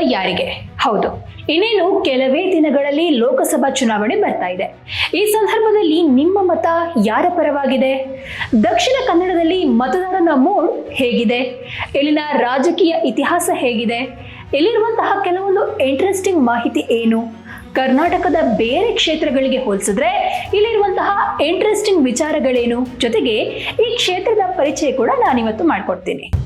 ಮತ ಹೌದು. ಇನ್ನೇನು ಕೆಲವೇ ದಿನಗಳಲ್ಲಿ ಲೋಕಸಭಾ ಚುನಾವಣೆ ಬರ್ತಾ ಇದೆ. ಈ ಸಂದರ್ಭದಲ್ಲಿ ನಿಮ್ಮ ಮತ ಯಾರ ಪರವಾಗಿದೆ? ದಕ್ಷಿಣ ಕನ್ನಡದಲ್ಲಿ ಮತದಾರನ ಮೂಡ್ ಹೇಗಿದೆ? ಇಲ್ಲಿನ ರಾಜಕೀಯ ಇತಿಹಾಸ ಹೇಗಿದೆ? ಇಲ್ಲಿರುವಂತಹ ಕೆಲವೊಂದು ಇಂಟ್ರೆಸ್ಟಿಂಗ್ ಮಾಹಿತಿ ಏನು? ಕರ್ನಾಟಕದ ಬೇರೆ ಕ್ಷೇತ್ರಗಳಿಗೆ ಹೋಲಿಸಿದ್ರೆ ಇಲ್ಲಿರುವಂತಹ ಇಂಟ್ರೆಸ್ಟಿಂಗ್ ವಿಚಾರಗಳೇನು? ಜೊತೆಗೆ ಈ ಕ್ಷೇತ್ರದ ಪರಿಚಯ ಕೂಡ ನಾನಿವತ್ತು ಮಾಡ್ಕೊಡ್ತೀನಿ.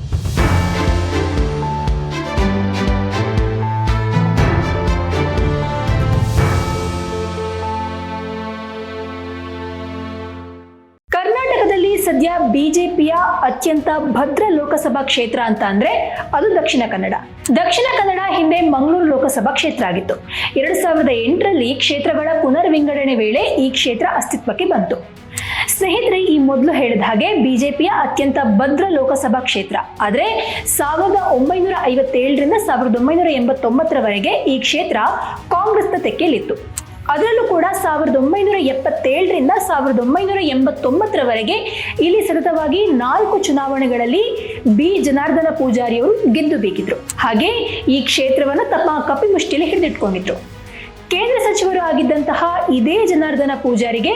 ಬಿಜೆಪಿಯ ಅತ್ಯಂತ ಭದ್ರ ಲೋಕಸಭಾ ಕ್ಷೇತ್ರ ಅಂತ ಅಂದ್ರೆ ಅದು ದಕ್ಷಿಣ ಕನ್ನಡ. ದಕ್ಷಿಣ ಕನ್ನಡ ಹಿಂದೆ ಮಂಗಳೂರು ಲೋಕಸಭಾ ಕ್ಷೇತ್ರ ಆಗಿತ್ತು. ಎರಡ್ ಸಾವಿರದ ಎಂಟರಲ್ಲಿ ಕ್ಷೇತ್ರಗಳ ಪುನರ್ವಿಂಗಡಣೆ ವೇಳೆ ಈ ಕ್ಷೇತ್ರ ಅಸ್ತಿತ್ವಕ್ಕೆ ಬಂತು. ಸ್ನೇಹಿತರೆ, ಈ ಮೊದಲು ಹೇಳಿದ ಹಾಗೆ ಬಿಜೆಪಿಯ ಅತ್ಯಂತ ಭದ್ರ ಲೋಕಸಭಾ ಕ್ಷೇತ್ರ. ಆದರೆ ಸಾವಿರದ ಒಂಬೈನೂರ ಐವತ್ತೇಳರಿಂದ ಸಾವಿರದ ಒಂಬೈನೂರ ಎಂಬತ್ತೊಂಬತ್ತರವರೆಗೆ ಈ ಕ್ಷೇತ್ರ ಕಾಂಗ್ರೆಸ್ನ ತೆಕ್ಕೆಯಲ್ಲಿತ್ತು. ಅದರಲ್ಲೂ ಕೂಡ ಸಾವಿರದ ಒಂಬೈನೂರ ಎಪ್ಪತ್ತೇಳರಿಂದ ಸಾವಿರದ ಒಂಬೈನೂರ ಎಂಬತ್ತೊಂಬತ್ತರವರೆಗೆ ಇಲ್ಲಿ ಸತತವಾಗಿ ನಾಲ್ಕು ಚುನಾವಣೆಗಳಲ್ಲಿ ಬಿ ಜನಾರ್ದನ ಪೂಜಾರಿಯವರು ಗೆದ್ದು ಬೇಕಿದ್ರು ಹಾಗೆ ಈ ಕ್ಷೇತ್ರವನ್ನು ತಮ್ಮ ಕಪಿಮುಷ್ಟಿಯಲ್ಲಿ ಹಿಡಿದಿಟ್ಕೊಂಡಿದ್ರು. ಕೇಂದ್ರ ಸಚಿವರು ಆಗಿದ್ದಂತಹ ಇದೇ ಜನಾರ್ದನ ಪೂಜಾರಿಗೆ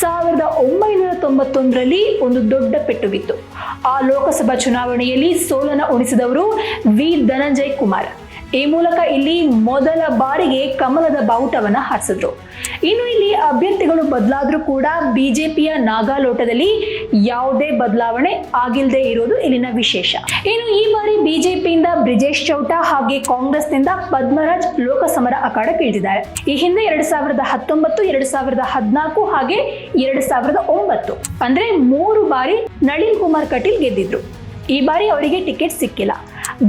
ಸಾವಿರದ ಒಂಬೈನೂರ ತೊಂಬತ್ತೊಂದರಲ್ಲಿ ಒಂದು ದೊಡ್ಡ ಪೆಟ್ಟು ಬಿತ್ತು. ಆ ಲೋಕಸಭಾ ಚುನಾವಣೆಯಲ್ಲಿ ಸೋಲನ ಉಣಿಸಿದವರು ವಿ ಧನಂಜಯ್ ಕುಮಾರ್. ಈ ಮೂಲಕ ಇಲ್ಲಿ ಮೊದಲ ಬಾರಿಗೆ ಕಮಲದ ಬಾವುಟವನ್ನ ಹಾರಿಸಿದ್ರು. ಇನ್ನು ಇಲ್ಲಿ ಅಭ್ಯರ್ಥಿಗಳು ಬದಲಾದ್ರೂ ಕೂಡ ಬಿಜೆಪಿಯ ನಾಗಾಲೋಟದಲ್ಲಿ ಯಾವುದೇ ಬದಲಾವಣೆ ಆಗಿಲ್ಲದೆ ಇರೋದು ಇಲ್ಲಿನ ವಿಶೇಷ. ಇನ್ನು ಈ ಬಾರಿ ಬಿಜೆಪಿಯಿಂದ ಬ್ರಿಜೇಶ್ ಚೌಟ ಹಾಗೆ ಕಾಂಗ್ರೆಸ್ನಿಂದ ಪದ್ಮರಾಜ್ ಲೋಕಸಮರ ಇಳಿದಿದ್ದಾರೆ ಈ ಹಿಂದೆ ಎರಡ್ ಸಾವಿರದ ಹತ್ತೊಂಬತ್ತು, ಎರಡ್ ಸಾವಿರದ ಹದಿನಾಲ್ಕು ಹಾಗೆ ಎರಡ್ ಸಾವಿರದ ಒಂಬತ್ತು. ಅಂದ್ರೆ ಮೂರು ಬಾರಿ ನಳಿನ್ ಕುಮಾರ್ ಕಟೀಲ್ ಗೆದ್ದಿದ್ರು. ಈ ಬಾರಿ ಅವರಿಗೆ ಟಿಕೆಟ್ ಸಿಕ್ಕಿಲ್ಲ.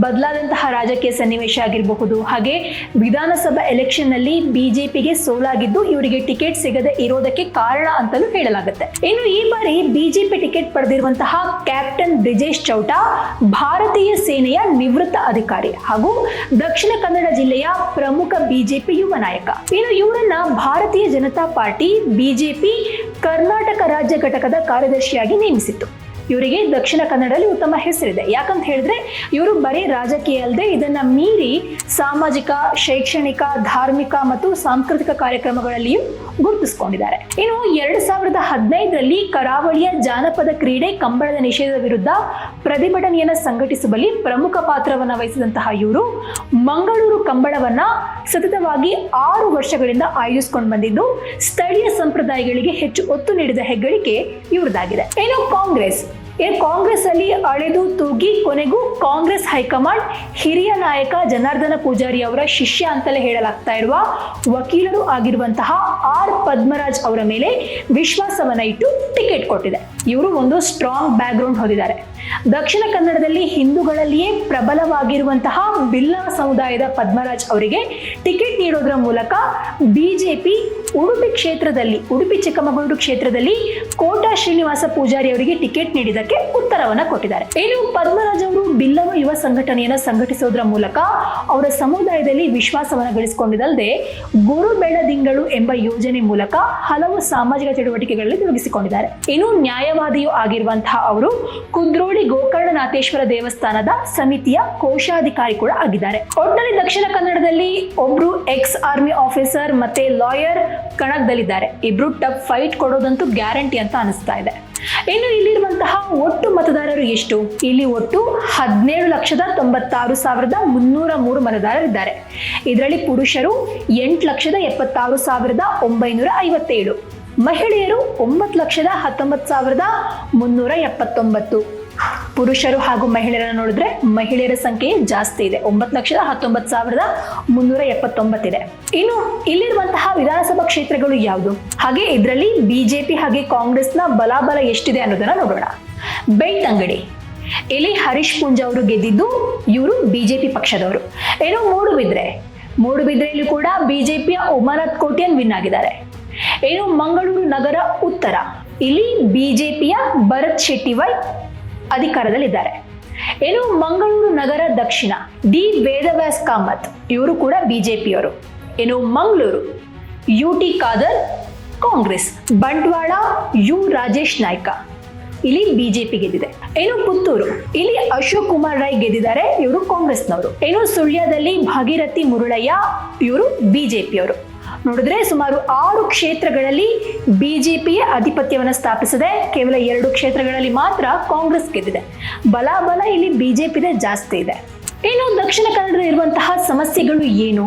ಬದಲಾದಂತಹ ರಾಜಕೀಯ ಸನ್ನಿವೇಶ ಆಗಿರಬಹುದು, ಹಾಗೆ ವಿಧಾನಸಭಾ ಎಲೆಕ್ಷನ್ನಲ್ಲಿ ಬಿಜೆಪಿಗೆ ಸೋಲಾಗಿದ್ದು ಇವರಿಗೆ ಟಿಕೆಟ್ ಸಿಗದೆ ಇರೋದಕ್ಕೆ ಕಾರಣ ಅಂತಲೂ ಹೇಳಲಾಗುತ್ತೆ. ಇನ್ನು ಈ ಬಾರಿ ಬಿಜೆಪಿ ಟಿಕೆಟ್ ಪಡೆದಿರುವಂತಹ ಕ್ಯಾಪ್ಟನ್ ಬ್ರಿಜೇಶ್ ಚೌಟ ಭಾರತೀಯ ಸೇನೆಯ ನಿವೃತ್ತ ಅಧಿಕಾರಿ ಹಾಗೂ ದಕ್ಷಿಣ ಕನ್ನಡ ಜಿಲ್ಲೆಯ ಪ್ರಮುಖ ಬಿಜೆಪಿ ಯುವ ನಾಯಕ. ಇನ್ನು ಇವರನ್ನ ಭಾರತೀಯ ಜನತಾ ಪಾರ್ಟಿ ಬಿಜೆಪಿ ಕರ್ನಾಟಕ ರಾಜ್ಯ ಘಟಕದ ಕಾರ್ಯದರ್ಶಿಯಾಗಿ ನೇಮಿಸಿತ್ತು. ಇವರಿಗೆ ದಕ್ಷಿಣ ಕನ್ನಡದಲ್ಲಿ ಉತ್ತಮ ಹೆಸರಿದೆ. ಯಾಕಂತ ಹೇಳಿದ್ರೆ, ಇವರು ಬರೀ ರಾಜಕೀಯ ಅಲ್ಲದೆ ಇದನ್ನ ಮೀರಿ ಸಾಮಾಜಿಕ, ಶೈಕ್ಷಣಿಕ, ಧಾರ್ಮಿಕ ಮತ್ತು ಸಾಂಸ್ಕೃತಿಕ ಕಾರ್ಯಕ್ರಮಗಳಲ್ಲಿಯೂ ಗುರುತಿಸಿಕೊಂಡಿದ್ದಾರೆ. ಇನ್ನು ಎರಡು ಸಾವಿರದ ಹದಿನೈದರಲ್ಲಿ ಕರಾವಳಿಯ ಜಾನಪದ ಕ್ರೀಡೆ ಕಂಬಳದ ನಿಷೇಧದ ವಿರುದ್ಧ ಪ್ರತಿಭಟನೆಯನ್ನು ಸಂಘಟಿಸುವಲ್ಲಿ ಪ್ರಮುಖ ಪಾತ್ರವನ್ನು ವಹಿಸಿದಂತಹ ಇವರು ಮಂಗಳೂರು ಕಂಬಳವನ್ನ ಸತತವಾಗಿ ಆರು ವರ್ಷಗಳಿಂದ ಆಯೋಜಿಸಿಕೊಂಡು ಬಂದಿದ್ದು, ಸ್ಥಳೀಯ ಸಂಪ್ರದಾಯಗಳಿಗೆ ಹೆಚ್ಚು ಒತ್ತು ನೀಡಿದ ಹೆಗ್ಗಳಿಕೆ ಇವರದಾಗಿದೆ ಏನು ಕಾಂಗ್ರೆಸ್. ಕಾಂಗ್ರೆಸ್ ಅಲ್ಲಿ ಅಳೆದು ತೂಗಿ ಕೊನೆಗೂ ಕಾಂಗ್ರೆಸ್ ಹೈಕಮಾಂಡ್ ಹಿರಿಯ ನಾಯಕ ಜನಾರ್ದನ ಪೂಜಾರಿ ಅವರ ಶಿಷ್ಯ ಅಂತಲೇ ಹೇಳಲಾಗ್ತಾ ಇರುವ ವಕೀಲರು ಆಗಿರುವಂತಹ ಆರ್ ಪದ್ಮರಾಜ್ ಅವರ ಮೇಲೆ ವಿಶ್ವಾಸವನ್ನ ಇಟ್ಟು ಟಿಕೆಟ್ ಕೊಟ್ಟಿದೆ. ಇವರು ಒಂದು ಸ್ಟ್ರಾಂಗ್ ಬ್ಯಾಕ್ ಗ್ರೌಂಡ್ ಹೊಂದಿದ್ದಾರೆ. ದಕ್ಷಿಣ ಕನ್ನಡದಲ್ಲಿ ಹಿಂದೂಗಳಲ್ಲಿಯೇ ಪ್ರಬಲವಾಗಿರುವಂತಹ ಬಿಲ್ಲಾ ಸಮುದಾಯದ ಪದ್ಮರಾಜ್ ಅವರಿಗೆ ಟಿಕೆಟ್ ನೀಡೋದ್ರ ಮೂಲಕ ಬಿಜೆಪಿ ಉಡುಪಿ ಕ್ಷೇತ್ರದಲ್ಲಿ, ಉಡುಪಿ ಚಿಕ್ಕಮಗಳೂರು ಕ್ಷೇತ್ರದಲ್ಲಿ ಕೋಟಾ ಶ್ರೀನಿವಾಸ ಪೂಜಾರಿ ಅವರಿಗೆ ಟಿಕೆಟ್ ನೀಡಿದಕ್ಕೆ ಉತ್ತರವನ್ನ ಕೊಟ್ಟಿದ್ದಾರೆ. ಏನು ಪದ್ಮರಾಜ್ ಅವರು ಬಿಲ್ಲವ ಯುವ ಸಂಘಟನೆಯನ್ನ ಸಂಘಟಿಸೋದ್ರ ಮೂಲಕ ಅವರ ಸಮುದಾಯದಲ್ಲಿ ವಿಶ್ವಾಸವನ್ನ ಗಳಿಸಿಕೊಂಡಿದ್ದಲ್ಲದೆ ಗುರು ಬೆಳದಿಂಗಳು ಎಂಬ ಯೋಜನೆ ಮೂಲಕ ಹಲವು ಸಾಮಾಜಿಕ ಚಟುವಟಿಕೆಗಳಲ್ಲಿ ತೊಡಗಿಸಿಕೊಂಡಿದ್ದಾರೆ. ಇನ್ನು ನ್ಯಾಯವಾದಿಯೂ ಆಗಿರುವಂತಹ ಅವರು ಕುದ್ರೋಳಿ ಗೋಕರ್ಣನಾಥೇಶ್ವರ ದೇವಸ್ಥಾನದ ಸಮಿತಿಯ ಕೋಶಾಧಿಕಾರಿ ಕೂಡ ಆಗಿದ್ದಾರೆ. ಒಟ್ಟಿನಲ್ಲಿ ದಕ್ಷಿಣ ಕನ್ನಡದಲ್ಲಿ ಒಬ್ರು ಎಕ್ಸ್ ಆರ್ಮಿ ಆಫೀಸರ್ ಮತ್ತೆ ಲಾಯರ್ ಕಣದಲ್ಲಿದ್ದಾರೆ ಇಬ್ರು ಟಫ್ ಫೈಟ್ ಕೊಡೋದಂತೂ ಗ್ಯಾರಂಟಿ ಅಂತ ಅನಿಸ್ತಾ ಇದೆ. ಇನ್ನು ಇಲ್ಲಿರುವಂತಹ ಒಟ್ಟು ಮತದಾರರು ಎಷ್ಟು? ಇಲ್ಲಿ ಒಟ್ಟು ಹದಿನೇಳು ಲಕ್ಷದ ತೊಂಬತ್ತಾರು ಸಾವಿರದ ಮುನ್ನೂರ ಮೂರು ಮತದಾರರಿದ್ದಾರೆ ಇದರಲ್ಲಿ ಪುರುಷರು ಎಂಟು ಲಕ್ಷದ ಎಪ್ಪತ್ತಾರು ಸಾವಿರದ ಒಂಬೈನೂರ ಐವತ್ತೇಳು. ಮಹಿಳೆಯರು ಒಂಬತ್ತು ಲಕ್ಷದ ಹತ್ತೊಂಬತ್ತು ಸಾವಿರದ ಮುನ್ನೂರ ಎಪ್ಪತ್ತೊಂಬತ್ತು. ಪುರುಷರು ಹಾಗೂ ಮಹಿಳೆಯರನ್ನು ನೋಡಿದ್ರೆ ಮಹಿಳೆಯರ ಸಂಖ್ಯೆ ಜಾಸ್ತಿ ಇದೆ. ಒಂಬತ್ತು ಲಕ್ಷದ ಹತ್ತೊಂಬತ್ತು ಸಾವಿರದ ಮುನ್ನೂರ ಎಪ್ಪತ್ತೊಂಬತ್ತಿದೆ ಇನ್ನು ಇಲ್ಲಿರುವಂತಹ ವಿಧಾನಸಭಾ ಕ್ಷೇತ್ರಗಳು ಯಾವುದು? ಹಾಗೆ ಇದರಲ್ಲಿ ಬಿಜೆಪಿ ಹಾಗೆ ಕಾಂಗ್ರೆಸ್ನ ಬಲಾಬಲ ಎಷ್ಟಿದೆ ಅನ್ನೋದನ್ನ ನೋಡೋಣ. ಬೆಳ್ತಂಗಡಿ ಇಲ್ಲಿ ಹರೀಶ್ ಪುಂಜ ಅವರು ಗೆದ್ದಿದ್ದು ಇವರು ಬಿಜೆಪಿ ಪಕ್ಷದವರು. ಏನು ಮೂಡುಬಿದ್ರೆ. ಮೂಡುಬಿದ್ರೆಯಲ್ಲಿ ಕೂಡ ಬಿಜೆಪಿಯ ಉಮಾನತ್ ಕೋಟ್ಯನ್ ವಿನ್ ಆಗಿದ್ದಾರೆ. ಏನು ಮಂಗಳೂರು ನಗರ ಉತ್ತರ. ಇಲ್ಲಿ ಬಿಜೆಪಿಯ ಭರತ್ ಶೆಟ್ಟಿ ವೈ ಅಧಿಕಾರದಲ್ಲಿದ್ದಾರೆ. ಏನು ಮಂಗಳೂರು ನಗರ ದಕ್ಷಿಣ, ಡಿ ವೇದವ್ಯಾಸ್ ಕಾಮತ್, ಇವರು ಕೂಡ ಬಿಜೆಪಿಯವರು. ಏನು Mangaluru, U T Khader, Congress, Bantwal, U Rajesh Naik. ಇಲ್ಲಿ ಬಿಜೆಪಿ ಗೆದ್ದಿದೆ. ಏನು ಪುತ್ತೂರು, ಇಲ್ಲಿ ಅಶೋಕ್ ಕುಮಾರ್ ರೈ ಗೆದ್ದಿದ್ದಾರೆ, ಇವರು ಕಾಂಗ್ರೆಸ್ನವರು. ಏನು ಸುಳ್ಯದಲ್ಲಿ ಭಾಗೀರಥಿ ಮುರುಳಯ್ಯ, ಇವರು ಬಿಜೆಪಿಯವರು. ನೋಡಿದ್ರೆ ಸುಮಾರು ಆರು ಕ್ಷೇತ್ರಗಳಲ್ಲಿ ಬಿಜೆಪಿಯ ಆಧಿಪತ್ಯವನ್ನು ಸ್ಥಾಪಿಸಿದೆ ಕೇವಲ ಎರಡು ಕ್ಷೇತ್ರಗಳಲ್ಲಿ ಮಾತ್ರ ಕಾಂಗ್ರೆಸ್ ಗೆದ್ದಿದೆ. ಬಲಾಬಲ ಇಲ್ಲಿ ಬಿಜೆಪಿದೇ ಜಾಸ್ತಿ ಇದೆ. ಇನ್ನು ದಕ್ಷಿಣ ಕನ್ನಡ ಇರುವಂತಹ ಸಮಸ್ಯೆಗಳು ಏನು?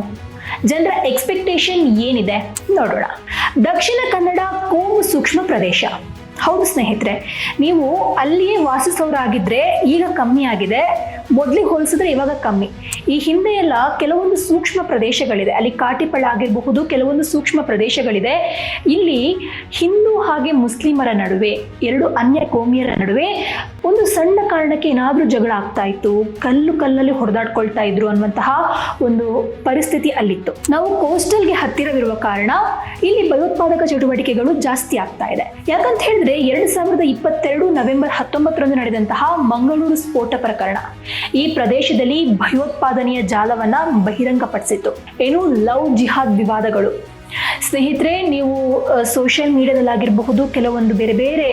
ಜನರ ಎಕ್ಸ್ಪೆಕ್ಟೇಷನ್ ಏನಿದೆ? ನೋಡೋಣ. ದಕ್ಷಿಣ ಕನ್ನಡ ಕೋಮು ಸೂಕ್ಷ್ಮ ಪ್ರದೇಶ. ಹೌದು ಸ್ನೇಹಿತರೆ, ನೀವು ಅಲ್ಲಿಯೇ ವಾಸಿಸೋರಾಗಿದ್ರೆ ಈಗ ಕಮ್ಮಿ ಆಗಿದೆ. ಮೊದಲಿಗೆ ಹೋಲಿಸಿದ್ರೆ ಇವಾಗ ಕಮ್ಮಿ. ಈ ಹಿಂದೆ ಎಲ್ಲ ಕೆಲವೊಂದು ಸೂಕ್ಷ್ಮ ಪ್ರದೇಶಗಳಿದೆ. ಅಲ್ಲಿ ಕಾಟಿಪಳ ಆಗಿರಬಹುದು, ಕೆಲವೊಂದು ಸೂಕ್ಷ್ಮ ಪ್ರದೇಶಗಳಿದೆ. ಇಲ್ಲಿ ಹಿಂದೂ ಹಾಗೆ ಮುಸ್ಲಿಮರ ನಡುವೆ, ಎರಡು ಅನ್ಯ ಕೋಮಿಯರ ನಡುವೆ ಒಂದು ಸಣ್ಣ ಕಾರಣಕ್ಕೆ ಏನಾದರೂ ಜಗಳ ಆಗ್ತಾ ಇತ್ತು, ಕಲ್ಲು ಕಲ್ಲಲ್ಲಿ ಹೊಡೆದಾಡ್ಕೊಳ್ತಾ ಇದ್ರು ಅನ್ನುವಂತಹ ಒಂದು ಪರಿಸ್ಥಿತಿ ಅಲ್ಲಿತ್ತು. ನಾವು ಕೋಸ್ಟಲ್ಗೆ ಹತ್ತಿರವಿರುವ ಕಾರಣ ಇಲ್ಲಿ ಭಯೋತ್ಪಾದಕ ಚಟುವಟಿಕೆಗಳು ಜಾಸ್ತಿ ಆಗ್ತಾ ಇದೆ. ಯಾಕಂತ ಹೇಳಿದ್ರೆ, ಎರಡ್ ಸಾವಿರದ ಇಪ್ಪತ್ತೆರಡು ನವೆಂಬರ್ ಹತ್ತೊಂಬತ್ತರಂದು ನಡೆದಂತಹ ಮಂಗಳೂರು ಸ್ಫೋಟ ಪ್ರಕರಣ. ಈ ಪ್ರದೇಶದಲ್ಲಿ ಭಯೋತ್ಪಾದನೆಯ ಜಾಲವನ್ನ ಬಹಿರಂಗಪಡಿಸಿತ್ತು. ಏನು ಲವ್ ಜಿಹಾದ್ ವಿವಾದಗಳು? ಸ್ನೇಹಿತರೆ, ನೀವು ಸೋಷಿಯಲ್ ಮೀಡಿಯಾದಲ್ಲಾಗಿರಬಹುದು ಕೆಲವೊಂದು ಬೇರೆ ಬೇರೆ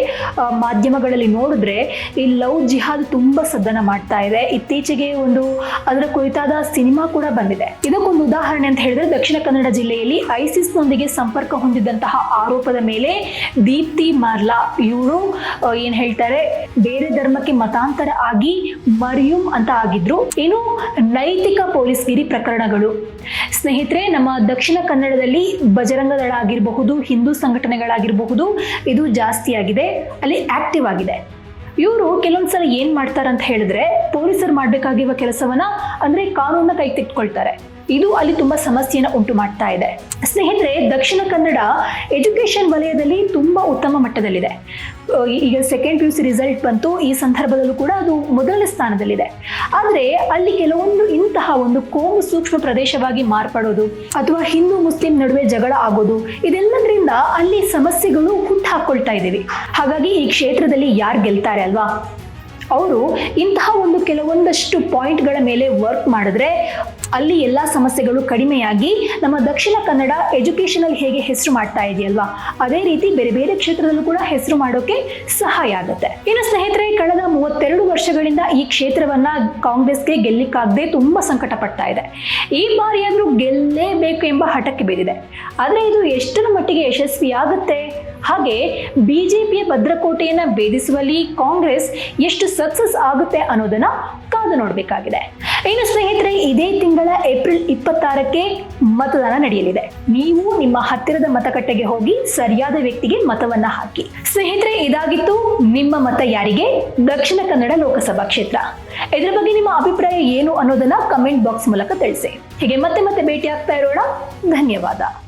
ಮಾಧ್ಯಮಗಳಲ್ಲಿ ನೋಡಿದ್ರೆ, ಈ ಲವ್ ಜಿಹಾದ್ ತುಂಬ ಸದ್ದನ ಮಾಡ್ತಾ ಇದೆ. ಇತ್ತೀಚೆಗೆ ಒಂದು, ಅದರ ಕುರಿತಾದ ಸಿನಿಮಾ ಕೂಡ ಬಂದಿದೆ. ಇದಕ್ಕೊಂದು ಉದಾಹರಣೆ ಅಂತ ಹೇಳಿದ್ರೆ, ದಕ್ಷಿಣ ಕನ್ನಡ ಜಿಲ್ಲೆಯಲ್ಲಿ ಐಸಿಸ್ನೊಂದಿಗೆ ಸಂಪರ್ಕ ಹೊಂದಿದ್ದಂತಹ ಆರೋಪದ ಮೇಲೆ ದೀಪ್ತಿ ಮಾರ್ಲಾ ಇವರು ಏನು ಹೇಳ್ತಾರೆ, ಬೇರೆ ಧರ್ಮಕ್ಕೆ ಮತಾಂತರ ಆಗಿ ಮರಿಯುಂ ಅಂತ ಆಗಿದ್ರು. ಇನ್ನು ನೈತಿಕ ಪೊಲೀಸ್ಗಿರಿ ಪ್ರಕರಣಗಳು. ಸ್ನೇಹಿತರೆ, ನಮ್ಮ ದಕ್ಷಿಣ ಕನ್ನಡದಲ್ಲಿ ಬಜರಂಗ ದಳ ಆಗಿರಬಹುದು ಹಿಂದೂ ಸಂಘಟನೆಗಳಾಗಿರಬಹುದು, ಇದು ಜಾಸ್ತಿ ಆಗಿದೆ ಅಲ್ಲಿ ಆಕ್ಟಿವ್ ಆಗಿದೆ. ಇವರು ಕೆಲವೊಂದ್ಸಲ ಏನ್ ಮಾಡ್ತಾರೆ ಅಂತ ಹೇಳಿದ್ರೆ, ಪೊಲೀಸರು ಮಾಡಬೇಕಾಗಿರುವ ಕೆಲಸವನ್ನ ಅಂದ್ರೆ ಕಾನೂನನ್ನ ಕೈ ತೆಗೆದುಕೊಳ್ತಾರೆ ಇದು ಅಲ್ಲಿ ತುಂಬಾ ಸಮಸ್ಯೆಯನ್ನು ಉಂಟು ಮಾಡ್ತಾ ಇದೆ. ಸ್ನೇಹಿತರೆ, ದಕ್ಷಿಣ ಕನ್ನಡ ಎಜುಕೇಶನ್ ವಲಯದಲ್ಲಿ ತುಂಬಾ ಉತ್ತಮ ಮಟ್ಟದಲ್ಲಿದೆ. ಈಗ second P U C result ಬಂತು, ಈ ಸಂದರ್ಭದಲ್ಲೂ ಕೂಡ ಅದು ಮೊದಲನೇ ಸ್ಥಾನದಲ್ಲಿದೆ. ಆದರೆ ಅಲ್ಲಿ ಕೆಲವೊಂದು ಇಂತಹ ಒಂದು ಕೋಮು ಸೂಕ್ಷ್ಮ ಪ್ರದೇಶವಾಗಿ ಮಾರ್ಪಡೋದು, ಅಥವಾ ಹಿಂದೂ ಮುಸ್ಲಿಂ ನಡುವೆ ಜಗಳ ಆಗೋದು, ಇದೆಲ್ಲದರಿಂದ ಅಲ್ಲಿ ಸಮಸ್ಯೆಗಳು ಹುಟ್ಟು ಹಾಕೊಳ್ತಾ ಇದ್ದೀವಿ. ಹಾಗಾಗಿ ಈ ಕ್ಷೇತ್ರದಲ್ಲಿ ಯಾರು ಗೆಲ್ತಾರೆ ಅಲ್ವಾ? ಅವರು ಇಂತಹ ಒಂದು ಕೆಲವೊಂದಷ್ಟು ಪಾಯಿಂಟ್ಗಳ ಮೇಲೆ ವರ್ಕ್ ಮಾಡಿದ್ರೆ ಅಲ್ಲಿ ಎಲ್ಲ ಸಮಸ್ಯೆಗಳು ಕಡಿಮೆಯಾಗಿ ನಮ್ಮ ದಕ್ಷಿಣ ಕನ್ನಡ ಎಜುಕೇಷನಲ್ಲಿ ಹೇಗೆ ಹೆಸರು ಮಾಡ್ತಾ ಇದೆಯಲ್ವಾ? ಅದೇ ರೀತಿ ಬೇರೆ ಬೇರೆ ಕ್ಷೇತ್ರದಲ್ಲೂ ಕೂಡ ಹೆಸರು ಮಾಡೋಕೆ ಸಹಾಯ ಆಗುತ್ತೆ. ಇನ್ನು ಸ್ನೇಹಿತರೆ, ಕಳೆದ ಮೂವತ್ತೆರಡು ವರ್ಷಗಳಿಂದ ಈ ಕ್ಷೇತ್ರವನ್ನ ಕಾಂಗ್ರೆಸ್ಗೆ ಗೆಲ್ಲಿಕ್ಕಾಗದೆ ತುಂಬಾ ಸಂಕಟ ಪಡ್ತಾ ಇದೆ. ಈ ಬಾರಿಯಾದರೂ ಗೆಲ್ಲೇಬೇಕು ಎಂಬ ಹಠಕ್ಕೆ ಬಿದ್ದಿದೆ. ಆದರೆ ಇದು ಎಷ್ಟರ ಮಟ್ಟಿಗೆ ಯಶಸ್ವಿಯಾಗುತ್ತೆ? ಹಾಗೆ ಬಿಜೆಪಿಯ ಭದ್ರಕೋಟೆಯನ್ನ ಭೇದಿಸುವಲ್ಲಿ ಕಾಂಗ್ರೆಸ್ ಎಷ್ಟು ಸಕ್ಸಸ್ ಆಗುತ್ತೆ ಅನ್ನೋದನ್ನ ಕಾದು ನೋಡಬೇಕಾಗಿದೆ. ಇನ್ನು ಸ್ನೇಹಿತರೆ, ಇದೇ ತಿಂಗಳ ಏಪ್ರಿಲ್ ಇಪ್ಪತ್ತಾರಕ್ಕೆ ಮತದಾನ ನಡೆಯಲಿದೆ. ನೀವು ನಿಮ್ಮ ಹತ್ತಿರದ ಮತಗಟ್ಟೆಗೆ ಹೋಗಿ ಸರಿಯಾದ ವ್ಯಕ್ತಿಗೆ ಮತವನ್ನ ಹಾಕಿ. ಸ್ನೇಹಿತರೆ, ಇದಾಗಿತ್ತು ನಿಮ್ಮ ಮತ ಯಾರಿಗೆ? ದಕ್ಷಿಣ ಕನ್ನಡ ಲೋಕಸಭಾ ಕ್ಷೇತ್ರ. ಇದರ ಬಗ್ಗೆ ನಿಮ್ಮ ಅಭಿಪ್ರಾಯ ಏನು ಅನ್ನೋದನ್ನ ಕಮೆಂಟ್ ಬಾಕ್ಸ್ ಮೂಲಕ ತಿಳಿಸಿ. ಹೀಗೆ ಮತ್ತೆ ಮತ್ತೆ ಭೇಟಿ ಆಗ್ತಾ ಇರೋಣ. ಧನ್ಯವಾದ.